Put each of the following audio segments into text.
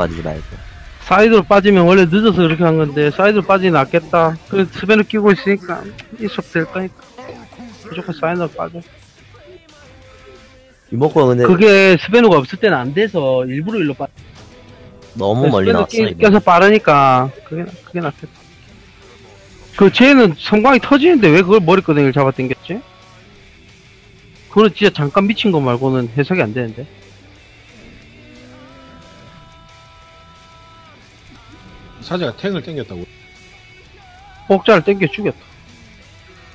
빠지지 말고. 사이드로 빠지면 원래 늦어서 그렇게 한 건데 사이드로 빠지는 낫겠다. 그 스벤을 끼고 있으니까 이속 될 거니까 무조건 사이드로 빠져. 이모코 근데 그게 스벤우가 없을 때는 안 돼서 일부러 일로 빠. 너무 멀리 스벤우 나왔어, 끼-. 껴서 빠르니까 그게 나- 그게 낫겠다. 그 쟤는 성광이 터지는데 왜 그걸 머리끄댕이를 잡아당겼지? 그거는 진짜 잠깐 미친 거 말고는 해석이 안 되는데. 사제가 탱을 땡겼다고. 복자를 땡겨 죽였다.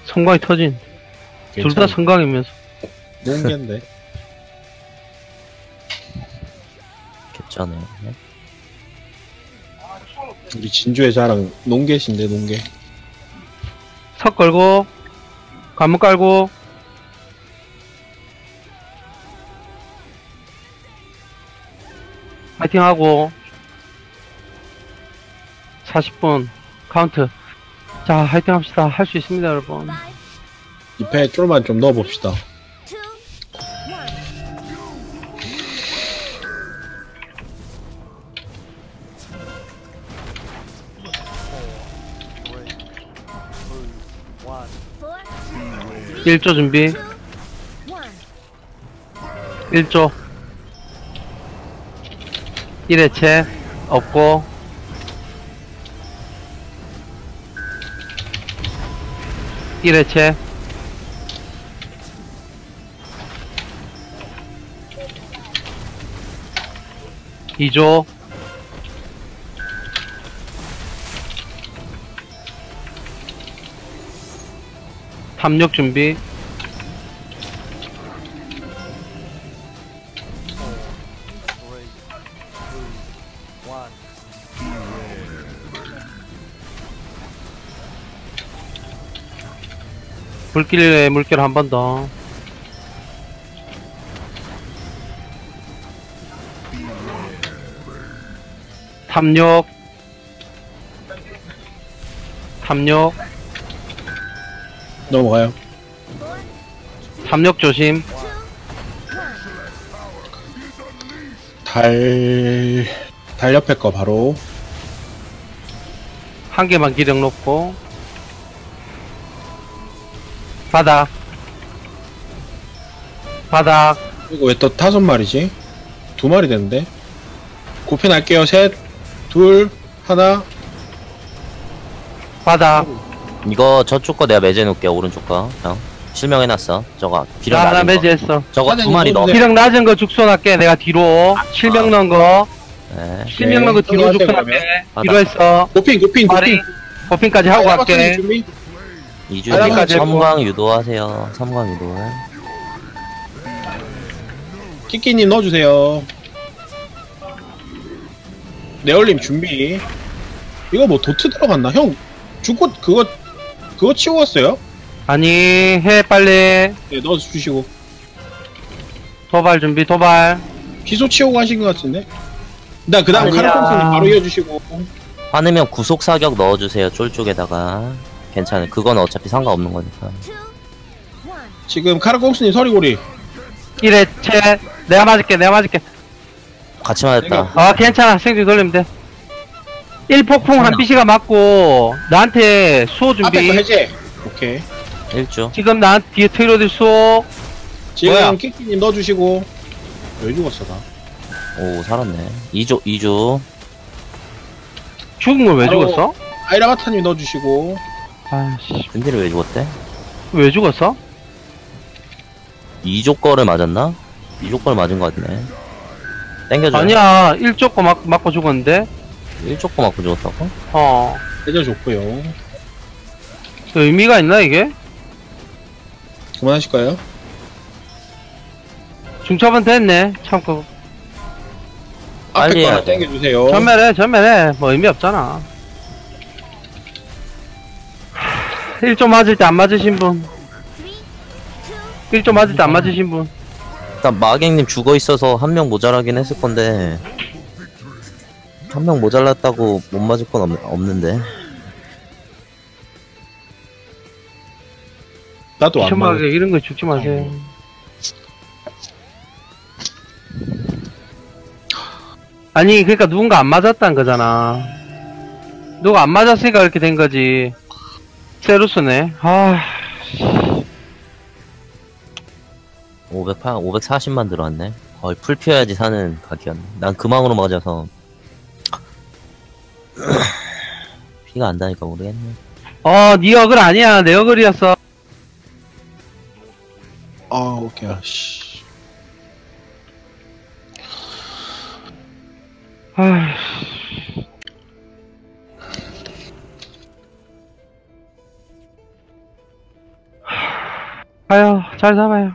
성광이 터진. 둘 다 성광이면서. 농계인데. 괜찮네. 우리 진주의 자랑 농계신데 농계. 석 걸고 관문 깔고 파이팅 하고 40분 카운트 자 화이팅 합시다 할 수 있습니다 여러분 잎에 쫄만 좀 넣어봅시다. two, one. Four, 1조 준비 one. 1조 1회체 없고 일회체. 이조. 탐욕 준비 불길에 물결 한 번 더. 탐욕. 탐욕. 넘어가요. 탐욕 조심. 달, 달 옆에 거 바로. 한 개만 기력 놓고. 바닥. 바닥. 이거 왜 또 다섯 마리지? 두 마리 되는데? 고핀 할게요. 셋, 둘, 하나. 바닥. 이거 저쪽 거 내가 매제해놓을게, 오른쪽 거. 형. 실명해놨어. 저거, 기력 나 하나 낮은 거. 매제했어. 저거 두 마리 넣어. 기력 낮은 거 죽손할게. 내가 뒤로. 실명 넣은 거. 네. 실명 넣은 거 뒤로 죽손할게. 바닥. 뒤로 했어. 고핀, 고핀, 마리. 고핀. 버핀까지 하고 갈게. 준비. 이주 여기까지 했고. 섬광 유도하세요. 섬광 유도. 키키님 넣어주세요. 네얼님 준비. 이거 뭐 도트 들어갔나? 형, 죽고 그거 그거 치고 왔어요? 아니, 해, 빨리. 네, 넣어주시고. 도발 준비, 도발. 기소 치우고 가신 것 같은데? 나 그 다음 아니야. 카르콘스님 바로 이어주시고. 화내면 구속 사격 넣어주세요. 쫄 쪽에다가. 괜찮아요. 그건 어차피 상관없는 거니까. 지금 카르콘스님 서리고리. 1회 채. 내가 맞을게, 내가 맞을게. 같이 맞았다. 아, 괜찮아. 생쥐 돌리면 돼. 1폭풍 한 비시가 맞고, 나한테 수호 앞에 거 준비. 해제. 오케이. 일주. 지금 나한테 뒤에 트로드 수호. 지금? 키키님 넣어주시고. 왜 죽었어, 나? 오, 살았네. 2조, 2조. 죽은 걸 왜 바로- 죽었어? 아이라바타님 넣어주시고. 아씨, 근딜을 왜 죽었대? 왜 죽었어? 2조 거를 맞았나? 2조 거를 맞은 거 같네. 땡겨줘. 아니야, 1조 거 맞, 맞고 죽었는데? 1조 거 맞고 죽었다고? 어. 좋고요. 의미가 있나, 이게? 그만하실까요? 중첩은 됐네. 참, 그, 앞에 빨리 해야 돼. 땡겨주세요. 전멸해, 전멸해. 뭐 의미 없잖아. 1조 맞을 때 안 맞으신 분. Three, two, 1조 맞을 때 안 맞으신 분. 일단 마객님 죽어 있어서 한 명 모자라긴 했을 건데 한 명 모자랐다고 못 맞을 건 없, 없는데 나도 안 맞아. 시험하게 이런 거 죽지 마세요. 아니 그러니까 누군가 안 맞았다는 거잖아 누가 안 맞았으니까 이렇게 된 거지 세루스네 아 508, 540만 들어왔네. 거의 풀 피워야지 사는 각이었네. 난 금왕으로 맞아서. 피가 안 다니까 모르겠네. 어, 네 어글 아니야. 내 어글이었어. 아 오케이 씨 아, 아유, 잘 잡아요.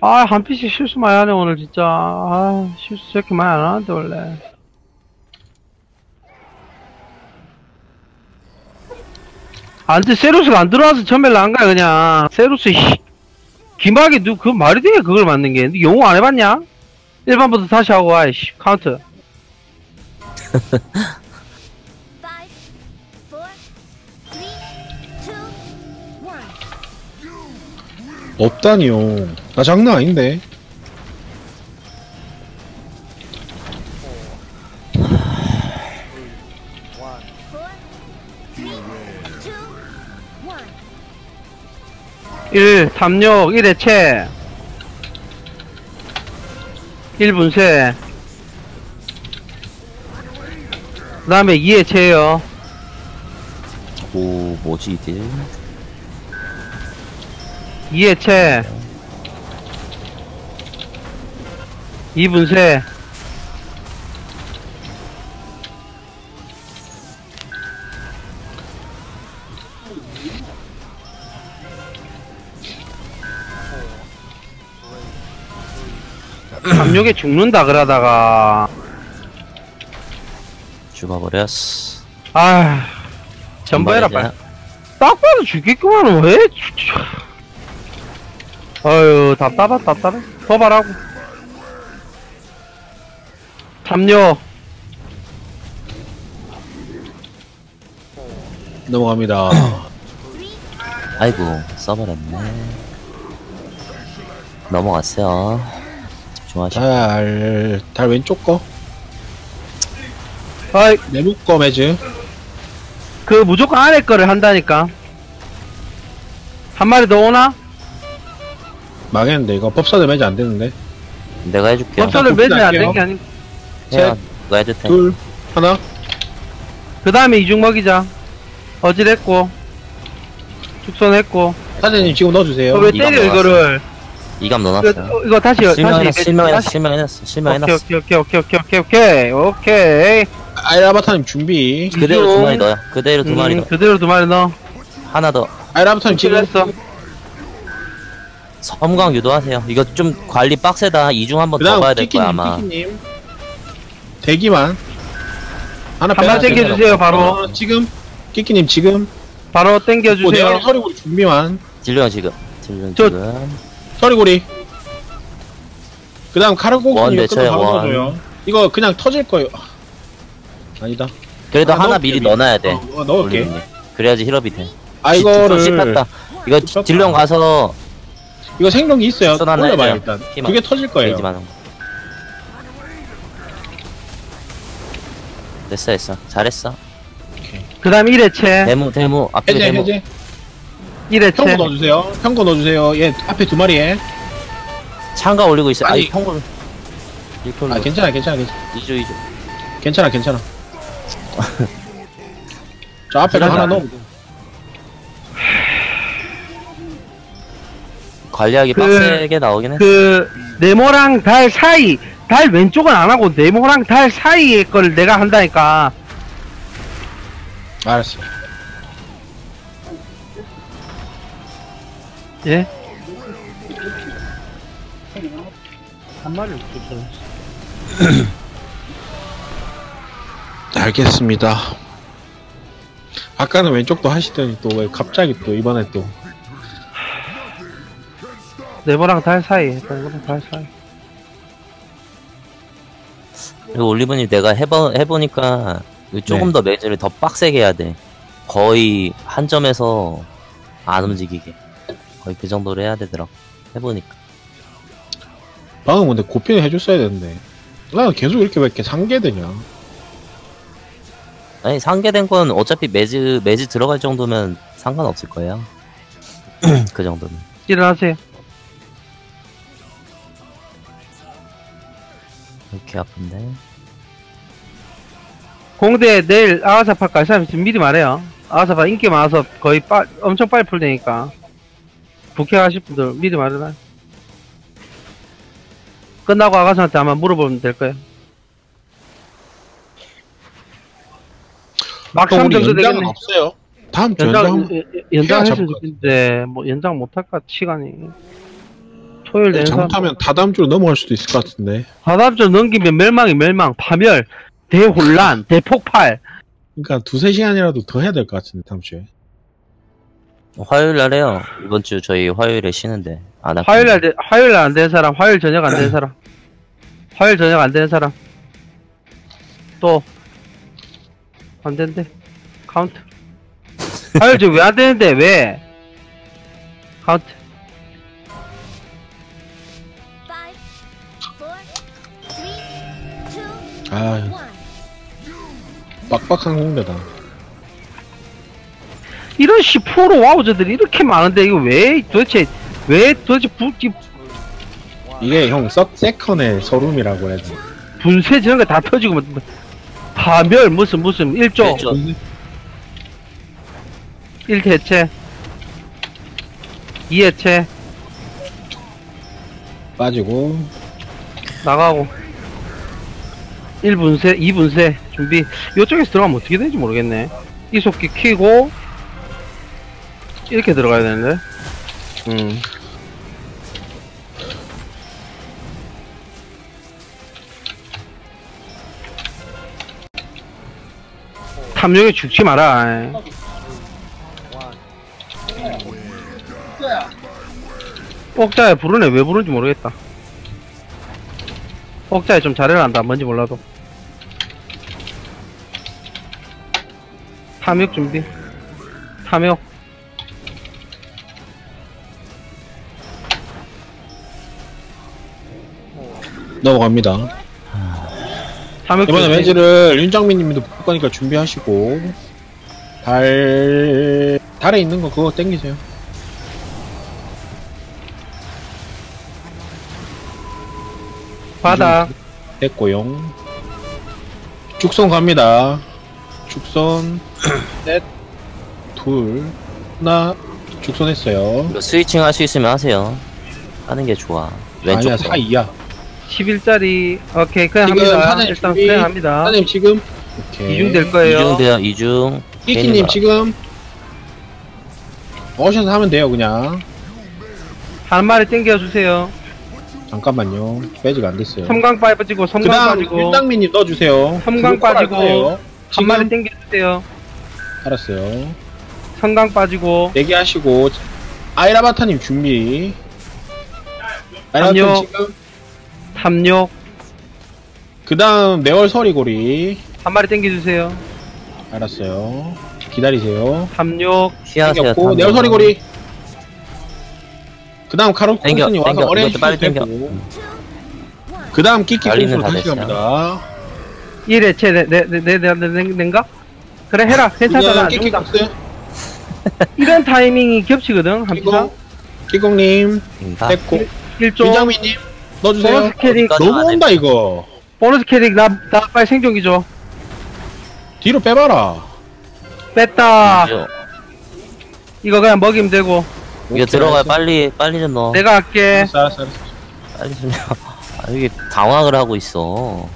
아, 한 피씩 실수 많이 하네, 오늘 진짜. 아, 실수 저렇게 많이 안 하는데, 원래. 안 돼, 세루스가 안 들어와서 전멸 안 가요, 그냥. 세루스, 씨. 기막이 누, 그 말이 돼, 그걸 만든 게. 너 영어 안 해봤냐? 1번부터 다시 하고 와, 씨. 카운트. 없다니요 나 장난 아닌데 Four, three, two, one. 1, 탐욕, 1회 채. 1분쇄. 그 다음에 2회 채요. 오, 뭐지, 이들? 2회 채. 2분쇄. 탐욕에 죽는다 그러다가 죽어버렸어. 아 전부 해라 빨리 딱 봐도 죽겠구만 왜. 아유 답답하 답답해 도발하고 탐욕 넘어갑니다 아이고, 써버렸네. 넘어갔어요. 집중하시고. 달, 달 왼쪽 거 아이 내목 거 매즈 그 무조건 아래 거를 한다니까 한 마리 더 오나? 망했는데 이거 법사들 매즈 안 되는데 내가 해줄게요. 법사를 자, 매지 안. 된 게 아니 해야, 너 해도 돼. 둘 하나 그 다음에 이중 먹이자 어질했고 축선했고 사장님 지금 넣어주세요 어, 왜 이거 때려 먹었어. 이거를 이감 이거, 넣어놨어요. 어, 이거 다시 다시 실명해놨어, 실명해놨어, 다시- 실명해놨어, 오케이 실명해놨어. 오케이 오케이 오케이 오케이 오케이 오케이 오케이 아이라바타님 준비 그대로 두. 마리 넣어요. 그대로 두 마리 음, 넣어. 그대로 두 마리 넣어 하나 더. 아이라바타님 지금 했어 섬광 유도하세요. 이거 좀 관리 빡세다. 이중 한번그더 봐야 될 거야, 아마. 끼끼님 대기만 하나 한번 빼놨어요. 땡겨주세요 바로 어, 지금 끼끼님 지금 바로 뭐 땡겨주세요 내가 서리고리 준비만 딜령 지금. 저- 지금. 서리고리 그 다음 원 카르고기님 내쳐요, 끝나고 바로 원. 이거 그냥 터질 거예요 아니다 그래도 아, 하나 넣을게, 미리 미리. 넣어놔야 돼. 어, 어, 넣을게 올리는 게. 그래야지 힐업이 돼. 아 씨, 이거를 씹혔다. 이거 씹혔다. 가서 이거 생존기 있어요 올려봐요 해줘요. 일단 피만. 개 터질 거예요 게이지 많은 거. 됐어, 됐어. 잘했어. 그 다음 1회채 대무, 대무. 앞쪽에 해제 대무. 해제 1회채 평고 넣어주세요 평고 넣어주세요 얘 앞에 두 마리에 창가 올리고 있어. 아니. 일컬로. 아 괜찮아 괜찮아 괜찮아 이주, 이주. 괜찮아 괜찮아 저 그러자. 하나 넣어 관리하기 그- 빡세게 나오긴 했어. 그 네모랑 달 사이 달 왼쪽은 안 하고 네모랑 달 사이의 걸 내가 한다니까 알았어 예? 한 마리 없었어 알겠습니다 아까는 왼쪽도 하시더니 또 왜 갑자기 또 이번에 또 네모랑 달 사이 네모랑 달 사이 그리고 올리브님 내가 해보, 해보니까 조금 네. 더 매즈를 더 빡세게 해야 돼. 거의 한 점에서 안 움직이게. 거의 그 정도로 해야 되더라고. 해보니까. 방금 근데 고피는 해줬어야 되는데 나는 계속 이렇게 왜 이렇게 상계되냐 아니 상계된 건 어차피 매즈 매즈 들어갈 정도면 상관없을 거예요. 그 정도는. 일어나세요. 이렇게 아픈데. 공대 내일 아가사파 갈 사람 있으면 미리 말해요. 아가사파 인기 많아서 거의 빠, 엄청 빨리 풀되니까. 부캐하실 분들 미리 말해놔. 끝나고 아가사한테 아마 물어보면 될 거예요. 막또3 우리 정도 연장은 되겠네. 없어요 다음 주 연장, 연장 연- 연장 해야 했으면 좋겠는데, 뭐, 연장 못할 것 같아, 시간이. 토요일 사람. 잘못하면 다 다음 주로 넘어갈 수도 있을 것 같은데 바다점 넘기면 멸망이 멸망, 파멸, 대혼란, 대폭발. 그러니까 두세 시간이라도 더 해야 될 것 같은데 다음 주에 화요일 날 해요. 이번 주 저희 화요일에 쉬는데 안 할. 화요일 날, 돼- 화요일 날 안 되는 사람, 화요일 저녁 안 되는 사람. 화요일 저녁 안 되는 사람. 또, 안 된대. 카운트. 화요일 저녁 왜안 되는데, 왜? 카운트. 아. 빡빡한 공대다. 이런 씨 프로 와우저들이 이렇게 많은데, 이거 왜, 도대체, 왜 도대체 부, 이 이게 형썩 세컨의 서름이라고 해야 돼 분쇄 저런 거다 터지고, 뭐, 뭐, 파멸, 무슨, 무슨, 일조, 일조. 일대체, 이해체, 빠지고. 나가고 1분쇄, 2분쇄 준비. 이쪽에서 들어가면 어떻게 되는지 모르겠네. 이속기 키고 이렇게 들어가야 되는데. 음. 탐욕에 죽지 마라. 옥자에 부르네. 왜 부르는지 모르겠다 옥자에 좀 잘해라 한다. 뭔지 몰라도. 탐욕 준비. 탐욕. 넘어갑니다. 탐욕 이번에 준비. 매즈를 윤정민님도 볼 거니까 준비하시고 달 달에 있는 거 그거 땡기세요 바닥 됐고요. 죽선 갑니다. 죽선 셋둘. 하나. 죽선 했어요. 이거 스위칭 할 수 있으면 하세요. 하는 게 좋아. 왼쪽 아니야 거. 사이야. 11짜리. 오케이 그냥 지금 합니다. 사장님 일단 준비. 그냥 합니다. 사장님 지금? 오케이. 이중 될 거예요. 이중 돼요. 이중. 끼끼님 지금? 오셔서 하면 돼요 그냥. 한 마리 땡겨주세요 잠깐만요. 빼지가 안 됐어요. 섬광 빠지고 섬광 그 다음 빠지고. 윤당민님 넣어주세요. 섬광 빠지고. 한 마리 땡겨주세요. 알았어요. 섬광 빠지고. 대기하시고 아이라바타님 준비. 안녕. 아이라바타 지금. 탐욕 그 다음 매월 서리고리. 한 마리 땡겨주세요. 알았어요. 기다리세요. 탐욕 피하세요. 땡겼고 탐욕. 매월 서리고리 그 다음 카로코스님 땡겨, 와서 땡겨. 어레인지 이것도 빨리 땡겨. 그 다음 끼끼 다 다시 됐어요. 갑니다. 이래 쟤내내내내내가? 그래 해라. 괜찮아. 나 끼끼 콩스. 이런 타이밍이 겹치거든 한피사 끼공 끼공님? 됐고. 1조. 윤장민님 넣어주세요. 보너스 캐릭. 어디까지? 너무 온다 이거. 보너스 캐릭 나, 나 빨리 생존기 줘 뒤로 빼봐라. 뺐다. 이거 그냥 먹이면 되고 이거 오케이, 들어가 알았어. 빨리 빨리 좀 넣어. 내가 할게 알았어 알았어 알았어 빨리 좀. 아 이게 당황을 하고 있어.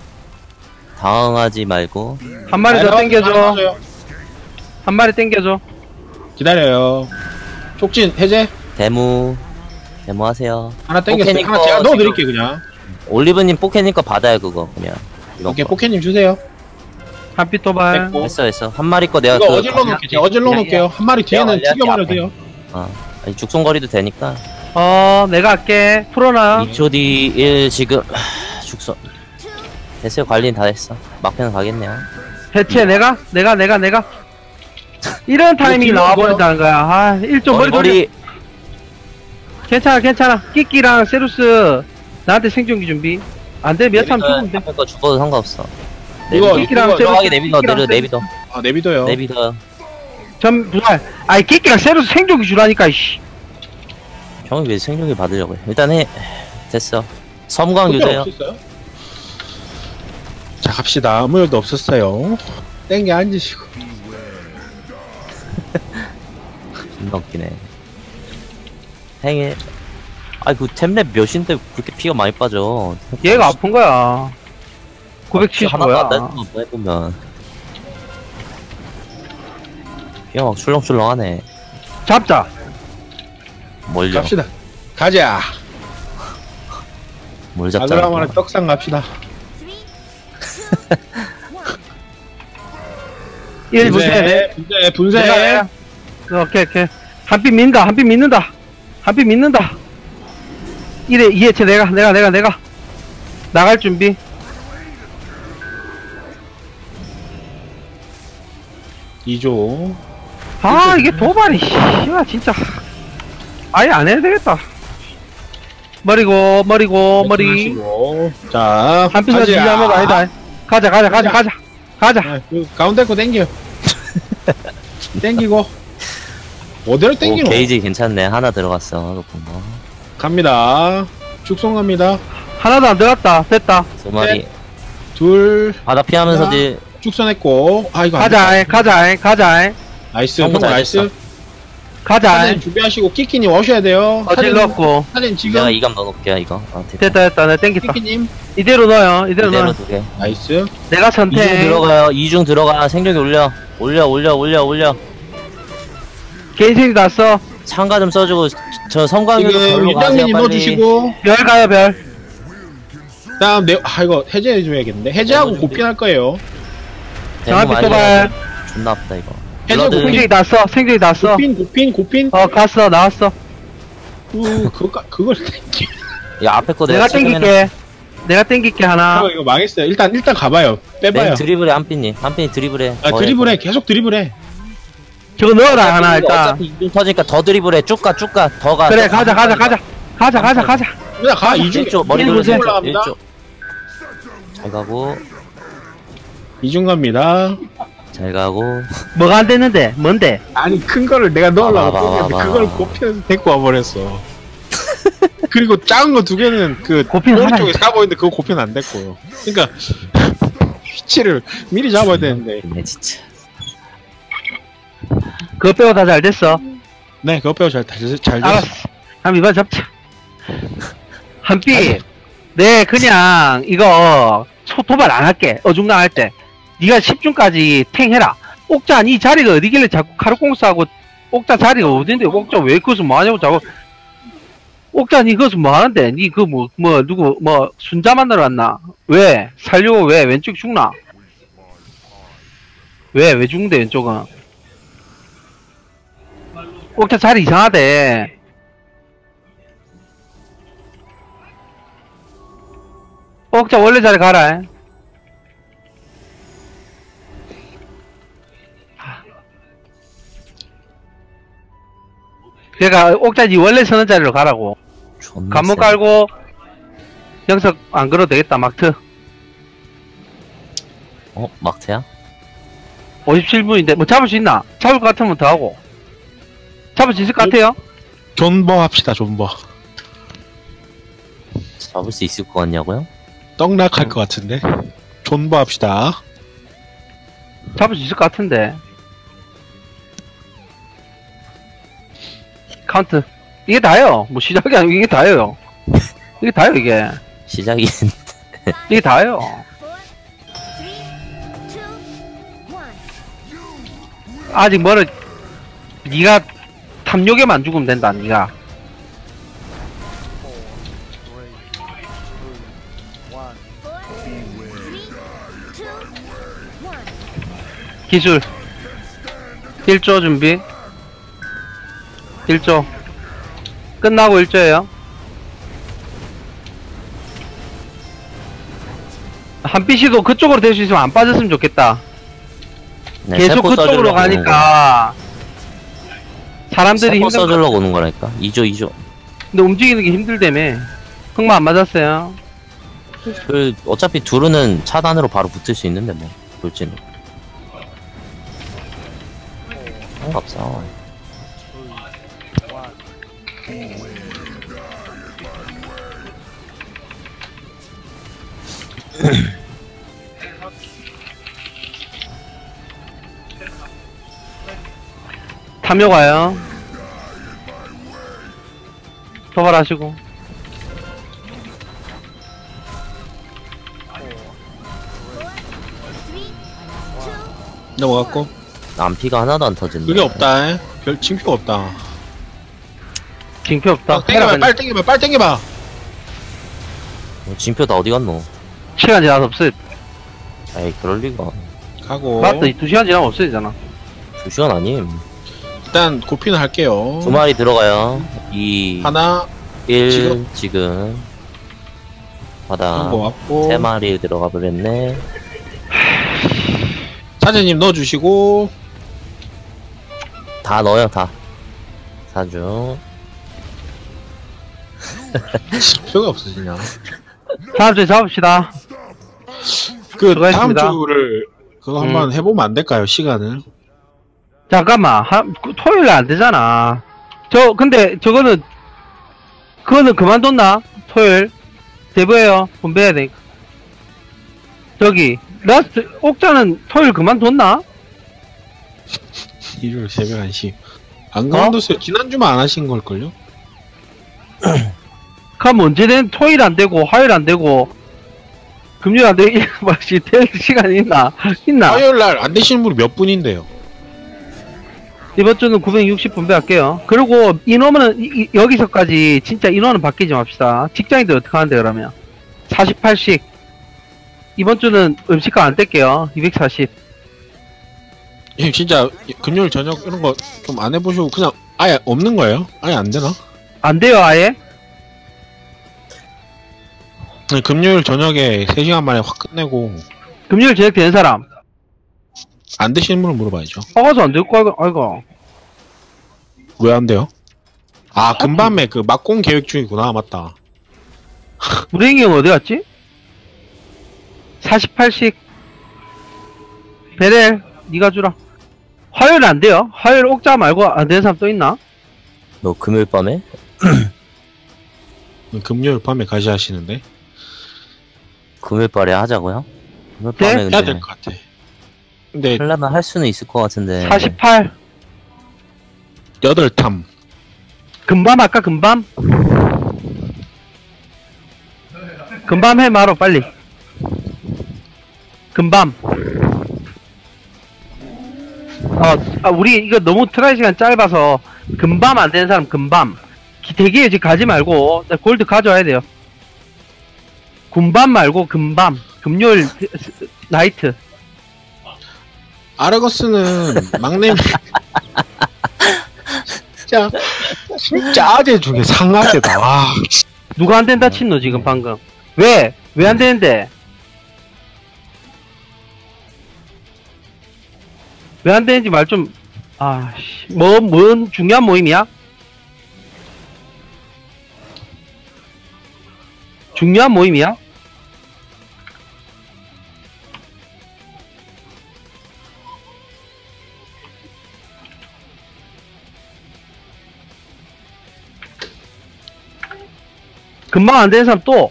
당황하지 말고. 한 마리 더 아이라바타 땡겨줘. 한 마리 땡겨줘 기다려요 촉진 해제 데모. 데모 하세요. 하나 땡겼어요 포켓님 하나 거 제가 넣어드릴게요 그냥 올리브님 포켓님 거 받아요 그거 그냥. 이런 오케이 거. 포켓님 주세요 한피 도발 됐고 했어 했어. 한 마리 거 내가 이거 그 어질러 놓을게요 어질러 놓을게요 한 마리 뒤에는 튀겨버려도 돼요 어. 아니, 죽송거리도 되니까. 어 내가 할게. 풀어놔. 2초 뒤 1 지금 죽선. 됐어요 관리는 다 됐어. 막편은 가겠네요. 대체 내가? 내가 내가 내가? 이런 타이밍이 뒤로 나와버린다는 거야. 아 1조 머리 머리. 괜찮아 괜찮아. 끼끼랑 세루스 나한테 생존기 준비. 안돼 몇참 죽으면 돼. 거 죽어도 상관없어. 이거, 끼끼랑 이거, 끼끼랑 내려, 세로 내비둬, 아, 내비둬요. 내비둬. 전 부활 아이 끼끼랑 세로스 생존기 주라니까 이씨 형이 왜 생존기 받으려고 해? 일단 해. 됐어. 섬광 유대요. 없었어요? 자, 갑시다. 아무 일도 없었어요. 땡겨 앉으시고. 존나 웃기네. 행해. 아이, 그 템랩 몇인데 그렇게 피가 많이 빠져. 얘가 아픈 거야 하나도 안 975야 되는 거 해보면. 막 출렁출렁하네. 잡자 뭘요? 갑시다. 가자. 뭘 자, 잡자. 그러면 떡상 갑시다. 일 분쇄 분쇄, 분쇄. 오케이 오케이 한빛 민다 한빛 믿는다 한빛 믿는다 이래 이해체 내가 내가 내가 내가 나갈 준비 이조 아 이게 도발이 씨야 진짜 아예 안 해야 되겠다 머리고 머리고 머리 하시고. 자, 한빛 가자. 진짜면 아니다 가자 가자 가자 가자 가자 아, 그 가운데 거 땡겨. 땡기고. 어디로 오, 땡기노? 게이지 괜찮네. 하나 들어갔어. 높은 거. 갑니다. 축송 갑니다. 하나도 안 들어갔다 됐다 두 마리. 둘, 바다 피하면서 지 축선했고. 아, 이거 안 가자 됐다. 가자 가자. 나이스, 형 나이스. 가자. 사진 준비하시고, 키키님 오셔야 돼요. 사진, 넣었고 사진 지금. 내가 이감 넣어놓을게, 이거. 아, 됐다. 됐다 됐다 내가 땡겼다 키키님. 이대로 넣어요 이대로 이대로 넣어 두 개. 나이스. 내가 이중 선택 들어가요. 이중 들어가. 생존기 올려. 올려, 올려, 올려, 올려. 개인생이 났어 참가 좀 써주고, 저 섬광유도 지금 별로 가세요, 유장민님. 넣어주시고. 별 가요 별 다음 내, 아, 이거 해제해줘야겠는데. 해제하고 좀 고핀할 거예요. 정확히 많이 도발. 존나 아프다, 이거. 블러드. 생존이 났어 생존이 났어 고핀, 고핀, 고핀. 어 갔어 나왔어 우, 그거, 그걸 땡겨. 야, 앞에 거 내가 내가 찍으면 땡길게 내가 땡길게 하나 어, 이거 망했어요. 일단, 일단 가봐요. 빼봐요. 맨 드리블에 한핀이. 한핀이 드리블해. 아, 더 드리블해. 계속 드리블해. 저거 넣어라 하나 일단 어차피 이중 터지니까 더 드리블해. 쭉 가, 쭉 가. 더 가. 그래 더 가자 가자 가자 가자 가자 가자 그냥 가, 이중. 일쪽 머리 일중 돌리세요. 올라갑니다. 일쪽. 잘 가고, 이중 갑니다. 잘 가고. 뭐가 안 됐는데 뭔데 아니, 큰 거를 내가 넣으려고 봐봐. 그걸 고핀에서 데리고 와버렸어. 그리고 작은 거 두 개는 그 오른쪽에 사고 있는데 그거 고핀 안 됐고요. 그러니까 위치를 미리 잡아야 되는데. 네, 진짜. 그거 빼고 다 잘 됐어 네, 그거 빼고 잘, 잘, 잘 됐어. 알았어 한번 이번 잡자 한삐 네 그냥 이거 초 도발 안 할게 어중간할 때 네가 10중까지 탱 해라. 옥자 니 자리가 어디길래 자꾸 카르공스하고 옥자 자리가 어딘데? 옥자 왜 그것을 뭐하냐고 자꾸. 옥자 니 그것을 뭐하는데? 니 그 뭐뭐 누구 뭐 순자 만나러 왔나? 왜? 살려고 왜? 왼쪽 죽나? 왜? 왜 죽는데 왼쪽은? 옥자 자리 이상하대. 옥자 원래 자리 가라. 그러니까 옥자지 원래 서는 자리로 가라고. 관문 세. 깔고 영석 안 걸어도 되겠다. 막트 어, 막태야? 57분인데 뭐 잡을 수 있나? 잡을 것 같으면 더 하고. 잡을 수 있을 것 같아요. 존버 합시다, 존버. 잡을 수 있을 것 같냐고요? 떡락할 것 같은데. 존버 합시다. 잡을 수 있을 것 같은데. 카운트. 이게 다예요. 뭐 시작이 아니고 이게 다예요. 이게 다예요, 이게. 시작이. 이게 다예요. 아직 뭐를 네가 탐욕에만 죽으면 된다, 네가. One. 기술. 1조 준비. 1조. 끝나고 1조예요. 한빛이도 그쪽으로 될 수 있으면 안 빠졌으면 좋겠다. 네, 계속 세포 그쪽으로 써주려고 오는 가니까 사람들이 세포 힘들 써주려고 오는 거라니까. 2조, 2조. 근데 움직이는 게 힘들다며 흑마 안 맞았어요 그 어차피 두루는 차단으로 바로 붙을 수 있는데 뭐 돌진은 상관없어 탐욕 와요. 도발하시고. 넘어갔고. 남피가 하나도 안 터지네 그게 없다. 별 징표가 없다. 징표 없다. 어, 땡겨봐, 빨리 땡겨봐, 빨리 땡겨봐. 어, 진표 다 어디 갔노 시간 지나서 없어요. 에이 그럴 리가 가고. 맞다. 두 시간 지나면 없어지잖아. 두 시간 아님 일단 고피는 할게요. 두 마리 들어가요 2 하나, 1 지금? 지금, 바다 한거 왔고. 세 마리 들어가 버렸네 사장님 넣어주시고. 다 넣어요 다 사주 표가 없으시냐. 다음 주에 잡읍시다. 그 다음 수고하셨습니다. 주를 그거 한번 해보면 안 될까요? 시간을. 잠깐만. 한, 그 토요일에 안 되잖아. 저, 근데 저거는, 그거는 그만뒀나? 토요일? 대부해요. 분배해야 되니까. 저기, 라스트, 옥자는 토요일 그만뒀나? 일요일 새벽 1시. 안 어? 그만뒀어요. 지난주만 안 하신 걸걸요? 그럼 언제든 토요일 안 되고, 화요일 안 되고, 금요일 안 되고, 일마시 될 시간이 있나? 있나? 화요일 날 안 되시는 분이 몇 분인데요? 이번 주는 960분배 할게요. 그리고 인원은 이- 이- 여기서까지 진짜 인원은 바뀌지 맙시다. 직장인들 어떻게 하는데 그러면? 48씩. 이번 주는 음식값 안 뗄게요. 240. 형 진짜 금요일 저녁 이런 거 좀 안 해보시고 그냥 아예 없는 거예요? 아예 안 되나? 안 돼요, 아예? 네, 금요일 저녁에 3시간 만에 확 끝내고 금요일 저녁 되는 사람. 안 되시는 분을 물어봐야죠. 아가서 안 될 거 아이고, 아이고. 왜안 돼요? 아 금밤에 그 막공 계획 중이구나 맞다. 불행이 형 어디 갔지? 48씩. 베렐, 니가 주라. 화요일 안 돼요? 화요일 옥자 말고 안 되는 사람 또 있나? 너 금요일 밤에 금요일 밤에 가시 하시는데 금요일 밤에 하자고요? 금요일 네? 밤에 해야 근데 될 것 같아. 근데 하려면 할 수는 있을 것 같은데 48. 여덟 탐 금밤 할까, 금밤? 금밤 해, 마로, 빨리. 금밤. 어, 아, 우리 이거 너무 트라이 시간 짧아서, 금밤 안 되는 사람, 금밤. 기- 대기에 지금 가지 말고, 나 골드 가져와야 돼요. 군밤 말고, 금밤. 금요일, 나이트. 아르거스는 막내 진짜 진짜 아재 중에 상아재다. 와. 누가 안 된다 친노, 지금 방금. 왜? 왜 안 되는데? 왜 안 되는지 말 좀, 아, 씨. 뭐, 뭔 중요한 모임이야? 중요한 모임이야? 금방 안 되는 사람 또.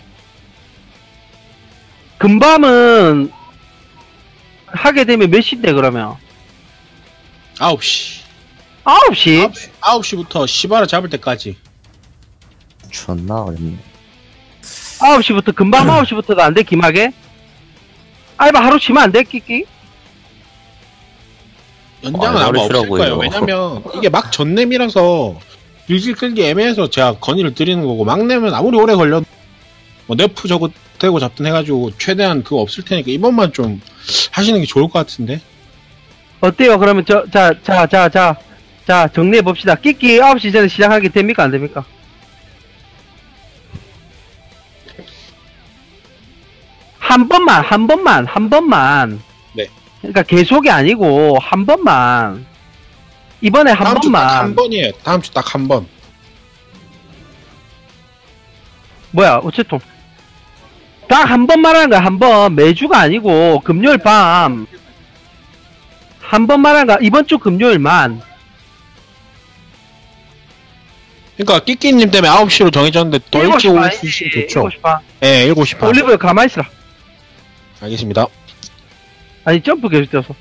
금밤은 하게 되면 몇 시인데 그러면? 9시. 9시? 9시 9시부터 시바라 잡을 때까지. 존나 어렵네 9시부터 금밤 9시부터도 안 돼 김하게 알바 하루 쉬면 안 돼 끼끼? 연장은 아, 아마 없을 거예요. 왜냐면 이게 막 전냄이라서 일질 끌기 애매해서 제가 건의를 드리는 거고 막내면 아무리 오래 걸려도 뭐 네프 저거 대고 잡든 해가지고 최대한 그거 없을 테니까 이번만 좀 하시는 게 좋을 것 같은데. 어때요? 그러면 저 자 자 자 자 자 정리해 봅시다. 끼끼 9시 전에 시작하게 됩니까? 안 됩니까? 한 번만 한 번만 한 번만. 네. 그러니까 계속이 아니고 한 번만 이번에 한 다음 주딱한 번만 번이에요. 다음 주 딱 한 번. 뭐야 우체통 딱한 번 말하는 거야, 한 번. 매주가 아니고, 금요일 밤. 한 번 말하는 거야, 이번 주 금요일만. 그러니까 끼끼님 때문에 9시로 정해졌는데 더 일찍 올 수 있으면 좋죠. 7시 반. 예, 7시 반. 올리브영 가만히 있으라. 알겠습니다. 아니, 점프 계속 뛰어서.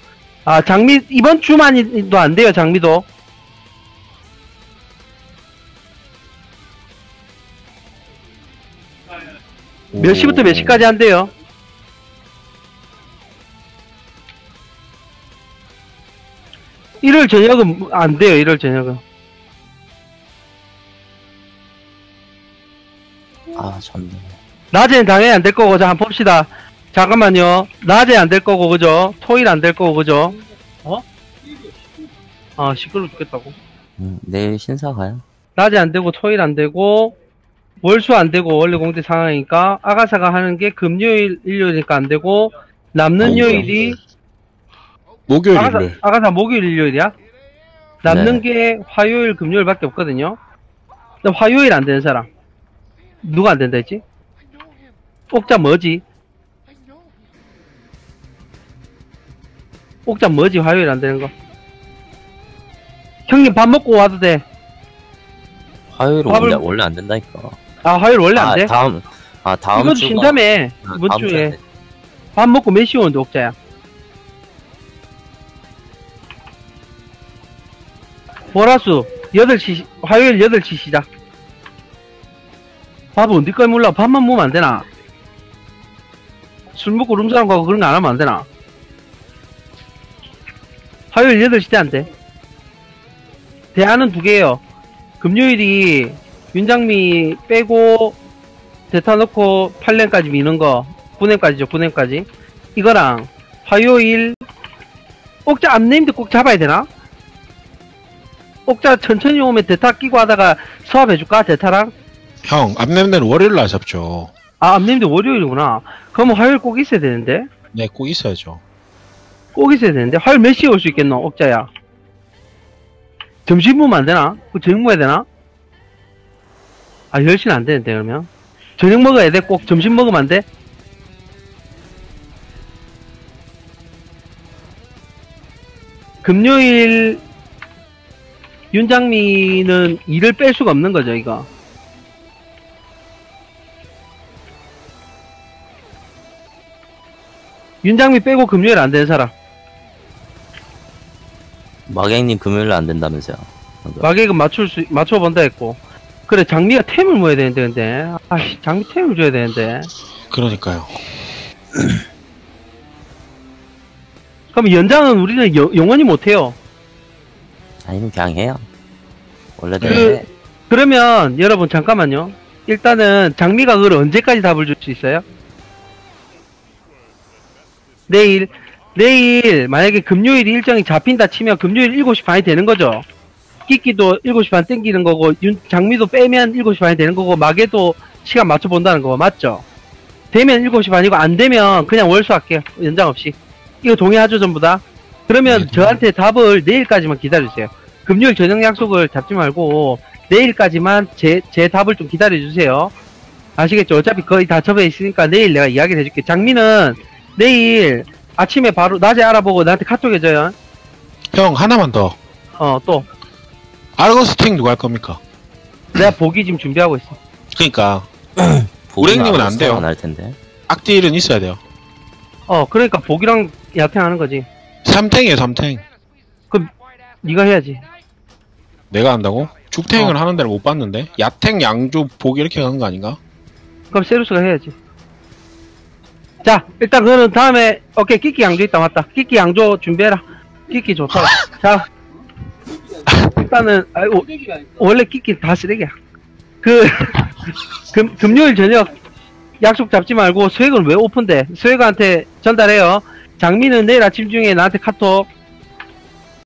아, 장미, 이번 주만이도 안 돼요, 장미도. 몇 시부터 몇 시까지 안 돼요? 일요일 저녁은 안 돼요, 일요일 저녁은. 아 좋네 낮에는 당연히 안 될 거고, 자, 한번 봅시다. 잠깐만요. 낮에 안 될 거고, 그죠? 토일 안 될 거고, 그죠? 어? 아, 시끄러워 죽겠다고. 음, 내일 신사 가요 낮에 안 되고, 토일 안 되고, 월수 안 되고, 원래 공대 상황이니까, 아가사가 하는 게 금요일, 일요일이니까 안 되고, 남는 아이고. 요일이, 목요일, 아가사, 일요일. 아가사 목요일, 일요일이야? 남는 네. 게 화요일, 금요일밖에 없거든요? 근데 화요일 안 되는 사람. 누가 안 된다 했지? 옥자 뭐지? 옥자 뭐지? 화요일 안 되는 거. 형님 밥 먹고 와도 돼. 화요일은 밥을- 원래, 원래 안 된다니까 아, 화요일 원래 안아 돼? 다음 아 다음 주가 쉰다며. 아, 이번 다음 주에 주에. 안 돼. 밥 먹고 몇 시 오는데 옥자야? 보라수 8시 화요일 8시 시작 밥 언제까지 몰라 밥만 먹으면 안 되나 술 먹고 룸사람 가고 그런 거 안 하면 안 되나 화요일 8시 때안돼 대안은 두 개예요 금요일이 윤장미 빼고 대타 넣고 8렘까지 미는 거 9렘까지죠 9렘까지 이거랑 화요일 옥자 안내임도 꼭 잡아야 되나? 옥자 천천히 오면 대타 끼고 하다가 수업해줄까 대타랑? 형, 앞냄새는 월요일 날 잡죠. 아 안내임도 월요일이구나 그러면 화요일 꼭 있어야 되는데 네, 꼭 있어야죠. 꼭 있어야 되는데 화요일 몇 시에 올 수 있겠노 옥자야 점심 먹으면 안 되나? 그 저녁 먹어야 되나? 아 10시는 안 되는데 그러면 저녁 먹어야 돼? 꼭 점심 먹으면 안 돼? 금요일 윤장미는 일을 뺄 수가 없는 거죠 이거 윤장미 빼고 금요일 안 되는 사람 마갱님 금요일 안 된다면서요. 마객은 맞출 수 맞춰본다 했고. 그래 장미가 템을 모아야 되는데 근데. 아씨 장미 템을 줘야 되는데. 그러니까요. 그럼 연장은 우리는 여- 영원히 못해요. 아니면 그냥 해요. 원래도 그- 해. 그러면 여러분 잠깐만요. 일단은 장미가 그걸 언제까지 답을 줄 수 있어요? 내일 내일 만약에 금요일 일정이 잡힌다 치면 금요일 7시 반이 되는 거죠. 끼끼도 7시 반 땡기는 거고 윤, 장미도 빼면 7시 반이 되는 거고 마개도 시간 맞춰 본다는 거 맞죠? 되면 7시 반이고 안 되면 그냥 월수 할게요. 연장 없이. 이거 동의하죠 전부 다? 그러면 네, 저한테 답을 내일까지만 기다려주세요. 금요일 저녁 약속을 잡지 말고 내일까지만 제, 제 답을 좀 기다려주세요. 아시겠죠? 어차피 거의 다 접해 있으니까 내일 내가 이야기를 해줄게. 장미는 내일 아침에 바로 낮에 알아보고 나한테 카톡 해줘요 형, 하나만 더. 어 또 아르거스팅 누가 할 겁니까? 내가 보기 지금 준비하고 있어 그러니까, 우랭님은 안 돼요. 안할 텐데 악딜은 있어야 돼요. 어 그러니까 보기랑 야탱하는 거지 삼탱이에요, 삼탱. 네가 해야지 내가 한다고? 죽탱을 어. 하는 데를 못 봤는데? 야탱, 양조, 복 이렇게 가는 거 아닌가? 그럼 세루스가 해야지 자 일단 그거는 다음에 오케이 끼끼 양조 있다 맞다. 끼끼 양조 준비해라. 끼끼 좋다. 자 일단은 아이고 원래 끼끼 다 쓰레기야. 그 금, 금요일 저녁 약속 잡지 말고 수액은 왜 오픈돼 수액한테 전달해요. 장미는 내일 아침 중에 나한테 카톡